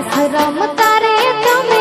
રાસ રમતા રે